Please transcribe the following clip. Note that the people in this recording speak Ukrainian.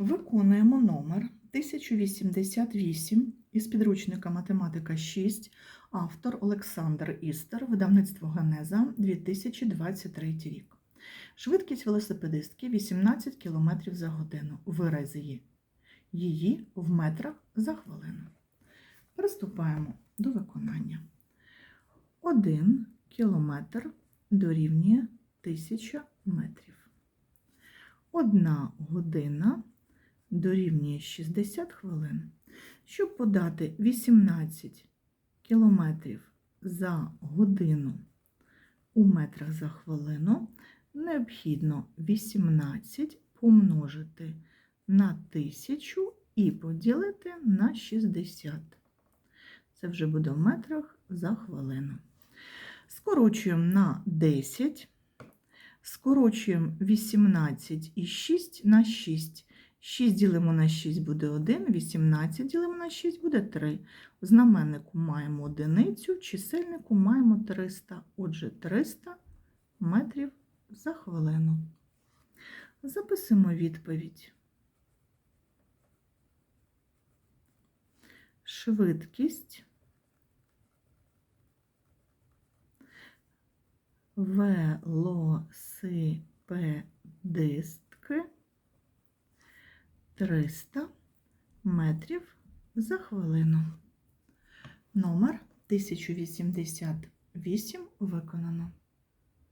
Виконуємо номер 1088 із підручника Математика 6, автор Олександр Істер, видавництво Генеза 2023 рік. Швидкість велосипедистки 18 км за годину. Вираз її. Її в метрах за хвилину. Приступаємо до виконання. 1 кілометр дорівнює 1000 метрів. Одна година дорівнює 60 хвилин. Щоб подати 18 кілометрів за годину у метрах за хвилину, необхідно 18 помножити на 1000 і поділити на 60. Це вже буде в метрах за хвилину. Скорочуємо на 10. Скорочуємо 18 і 6 на 6. 6 ділимо на 6 буде 1, 18 ділимо на 6 буде 3. В знаменнику маємо одиницю, в чисельнику маємо 300. Отже, 300 метрів за хвилину. Записуємо відповідь. Швидкість велосипедистки 300 метрів за хвилину. Номер 1088 виконано.